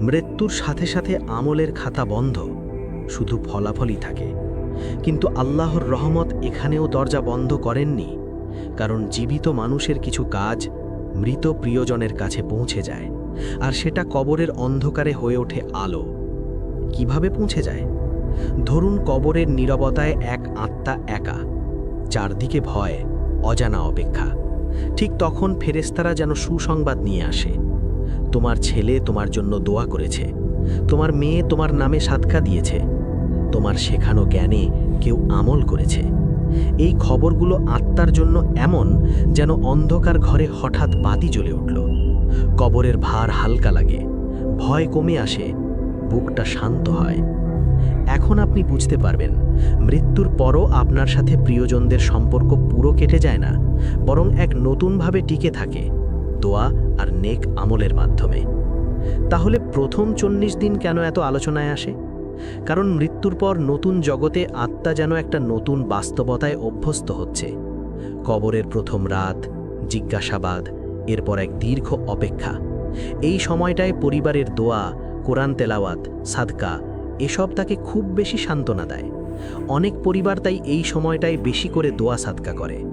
মৃত্যুর সাথে সাথে আমলের খাতা বন্ধ, শুধু ফলাফলই থাকে। কিন্তু আল্লাহর রহমত এখানেও দরজা বন্ধ করেননি, কারণ জীবিত মানুষের কিছু কাজ মৃত প্রিয়জনের কাছে পৌঁছে যায়, আর সেটা কবরের অন্ধকারে হয়ে ওঠে আলো। কীভাবে পৌঁছে যায়? ধরুন কবরের নীরবতায় এক আত্মা একা, চারদিকে ভয়, অজানা অপেক্ষা। ঠিক তখন ফেরেস্তারা যেন সুসংবাদ নিয়ে আসে। তোমার ছেলে তোমার জন্য দোয়া করেছে। তোমার মেয়ে তোমার নামে সাতকা দিয়েছে। তোমার শেখানো জ্ঞানে কেউ আমল করেছে। এই খবরগুলো আত্মার জন্য এমন যেন অন্ধকার ঘরে হঠাৎ বাতি জ্বলে উঠল। কবরের ভার হালকা লাগে। ভয় কমে আসে। বুকটা শান্ত হয়। এখন আপনি বুঝতে পারবেন, মৃত্যুর পরও আপনার সাথে প্রিয়জনদের সম্পর্ক পুরো কেটে যায় না, বরং এক নতুনভাবে টিকে থাকে। দোয়া আর নেক আমলের মাধ্যমে। তাহলে প্রথম চল্লিশ দিন কেন এত আলোচনায় আসে? কারণ মৃত্যুর পর নতুন জগতে আত্মা যেন একটা নতুন বাস্তবতায় অভ্যস্ত হচ্ছে। কবরের প্রথম রাত, জিজ্ঞাসাবাদ, এরপর এক দীর্ঘ অপেক্ষা। এই সময়টায় পরিবারের দোয়া, কোরআন তেলাওয়াত, সাদকা, এসব তাকে খুব বেশি সান্ত্বনা দেয়। অনেক পরিবার তাই এই সময়টায় বেশি করে দোয়া সাদকা করে।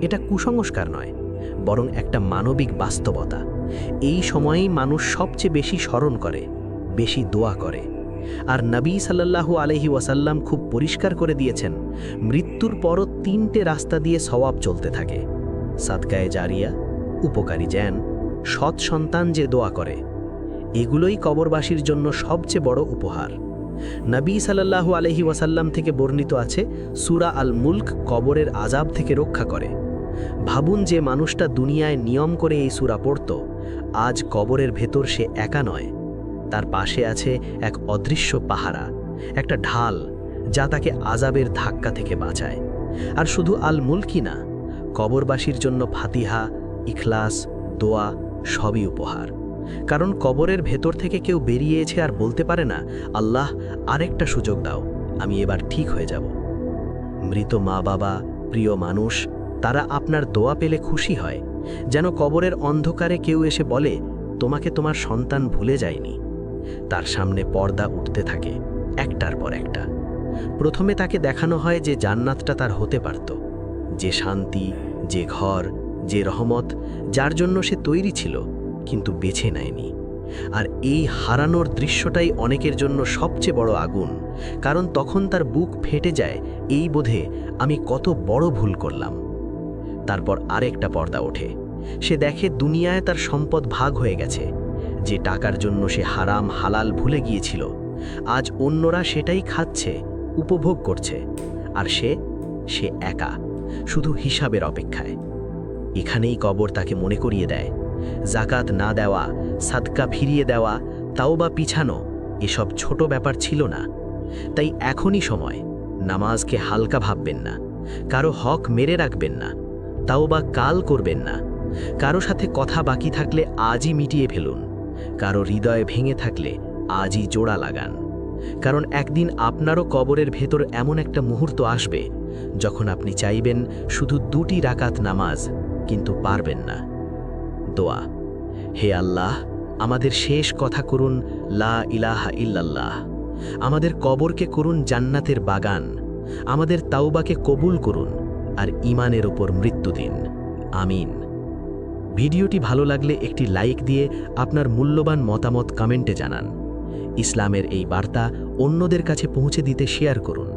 এটা কুসংস্কার নয়। বরং একটা মানবিক বাস্তবতা। এই সময়েই মানুষ সবচেয়ে বেশি স্মরণ করে, বেশি দোয়া করে। আর নবী সাল্লাল্লাহু আলহি ওয়াসাল্লাম খুব পরিষ্কার করে দিয়েছেন, মৃত্যুর পরও তিনটে রাস্তা দিয়ে সওয়াব চলতে থাকে। সাদকায়ে জারিয়া, উপকারী জ্যান সৎ সন্তান যে দোয়া করে, এগুলোই কবরবাসীর জন্য সবচেয়ে বড় উপহার। নবী সাল্লাল্লাহু আলহি ওয়াসাল্লাম থেকে বর্ণিত আছে, সুরা আল মুল্ক কবরের আজাব থেকে রক্ষা করে। ভাবুন যে মানুষটা দুনিয়ায় নিয়ম করে এই সুরা পড়ত। আজ কবরের ভেতর সে একা নয়। তার পাশে আছে এক অদৃশ্য পাহারা, একটা ঢাল, যা তাকে আজাবের ধাক্কা থেকে বাঁচায়। আর শুধু আল মুলকি না, কবরবাসীর জন্য ফাতিহা, ইখলাস, দোয়া সবই উপহার। কারণ কবরের ভেতর থেকে কেউ বেরিয়েছে আর বলতে পারে না, আল্লাহ, আরেকটা সুযোগ দাও, আমি এবার ঠিক হয়ে যাব। মৃত মা বাবা প্রিয় মানুষ তারা আপনার দোয়া পেলে খুশি হয়। যেন কবরের অন্ধকারে কেউ এসে বলে, তোমাকে তোমার সন্তান ভুলে যায়নি। তার সামনে পর্দা উঠতে থাকে, একটার পর একটা। প্রথমে তাকে দেখানো হয় যে জান্নাতটা তার হতে পারত। যে শান্তি, যে ঘর, যে রহমত, যার জন্য সে তৈরি ছিল, কিন্তু বেছে নেয়নি। আর এই হারানোর দৃশ্যটাই অনেকের জন্য সবচেয়ে বড় আগুন, কারণ তখন তার বুক ফেটে যায়, এই বোধে আমি কত বড় ভুল করলাম। তারপর আরেকটা পর্দা ওঠে। সে দেখে দুনিয়ায় তার সম্পদ ভাগ হয়ে গেছে। যে টাকার জন্য সে হারাম, হালাল ভুলে গিয়েছিল, আজ অন্যরা সেটাই খাচ্ছে, উপভোগ করছে। আর সে সে একা, শুধু হিসাবের অপেক্ষায়। এখানেই কবর তাকে মনে করিয়ে দেয়। জাকাত না দেওয়া, সাদকা ফিরিয়ে দেওয়া তাও বা পিছানো, এসব ছোট ব্যাপার ছিল না। তাই এখনই সময়, নামাজকে হালকা ভাববেন না, কারও হক মেরে রাখবেন না। তাও বা কাল করবেন না। কারও সাথে কথা বাকি থাকলে আজই মিটিয়ে ফেলুন। কারও হৃদয়ে ভেঙে থাকলে আজই জোড়া লাগান। কারণ একদিন আপনারও কবরের ভেতর এমন একটা মুহূর্ত আসবে, যখন আপনি চাইবেন শুধু দুটি রাকাত নামাজ, কিন্তু পারবেন না। দোয়া, হে আল্লাহ, আমাদের শেষ কথা করুন, লা ইলাহা ইল্লাল্লাহ। আমাদের কবরকে করুন জান্নাতের বাগান। আমাদের তাওবাকে কবুল করুন। আর ইমানের ওপর মৃত্যু দিন। আমিন। ভিডিওটি ভালো লাগলে একটি লাইক দিয়ে আপনার মূল্যবান মতামত কমেন্টে জানান। ইসলামের এই বার্তা অন্যদের কাছে পৌঁছে দিতে শেয়ার করুন।